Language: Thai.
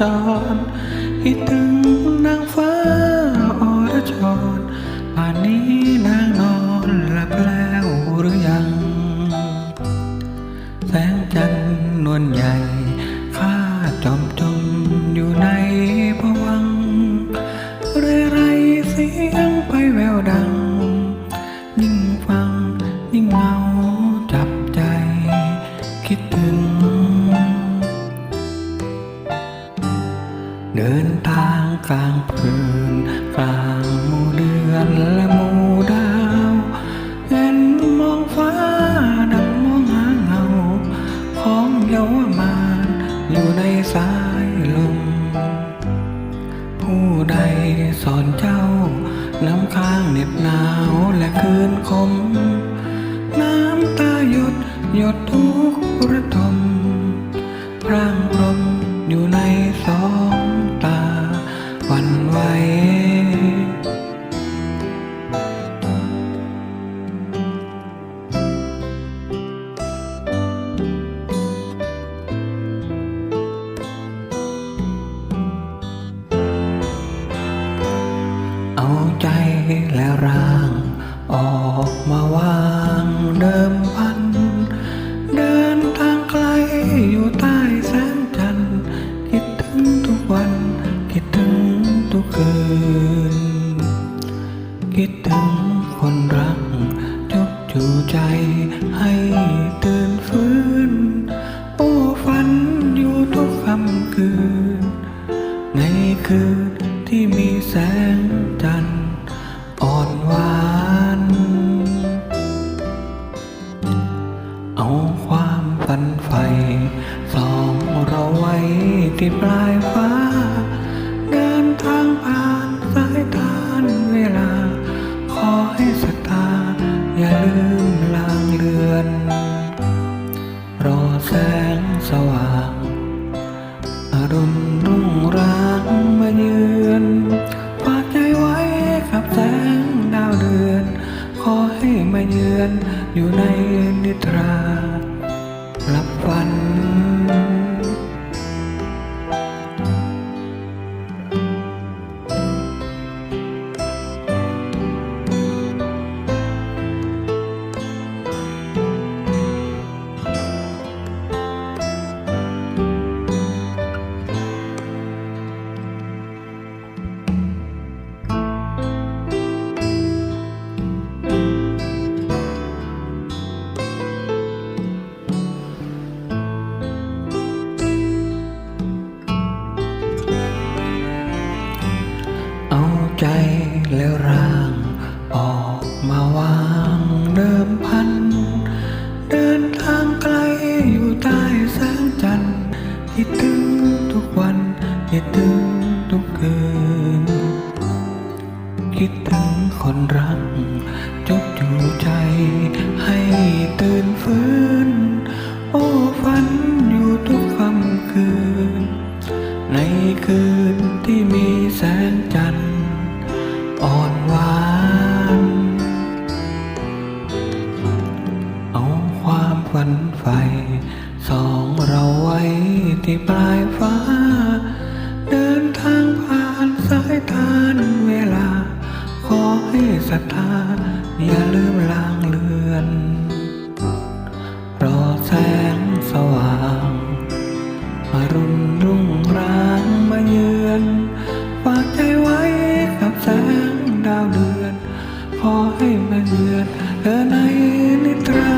จรคิดถึง เดินทางกลางคืนกลางหมู่เดือนและหมู่ดาวเห็นมองฟ้าดังมองหาเงา ของเยาวมานอยู่ในสายลม ผู้ใดสอนเจ้า น้ำค้างเหน็บหนาวและคืนคม น้ำตาหยดหยดทุกระทมพร่างพรมอยู่ในสองาง ออกมาวางเดิมพัน เดินทางไกลอยู่ใต้แสงจันทร์คิดถึงทุกวัน คิดถึงทุกคืน คิดถึง ที่ปลายฟ้า เดินทางผ่านสายทานเวลา ขอให้ศรัทธาอย่าลืมลางเลือน รอแสงสว่างอรุณรุ่งรางมาเยือนฝากใจไว้กับแสงดาวเดือน ขอให้มาเยือนอยู่ในนิทรา ถึงทุกคืน คิดถึงคนรักจดอยู่ใจให้ตื่นฟื้น โอ้ฝันอยู่ทุกค่ำคืน ในคืนที่มีแสงจันทร์อ่อนหวาน เอาความฝันใฝ่สองเราไว้ที่ปลายฟ้า ศรัทธาอย่าลืมลางเลือน รอแสงสว่างมารุ่นรุ่งรางมาเยือนฝากใจไว้กับแสงดาวเดือน ขอให้มาเยือนเธอในนิทรา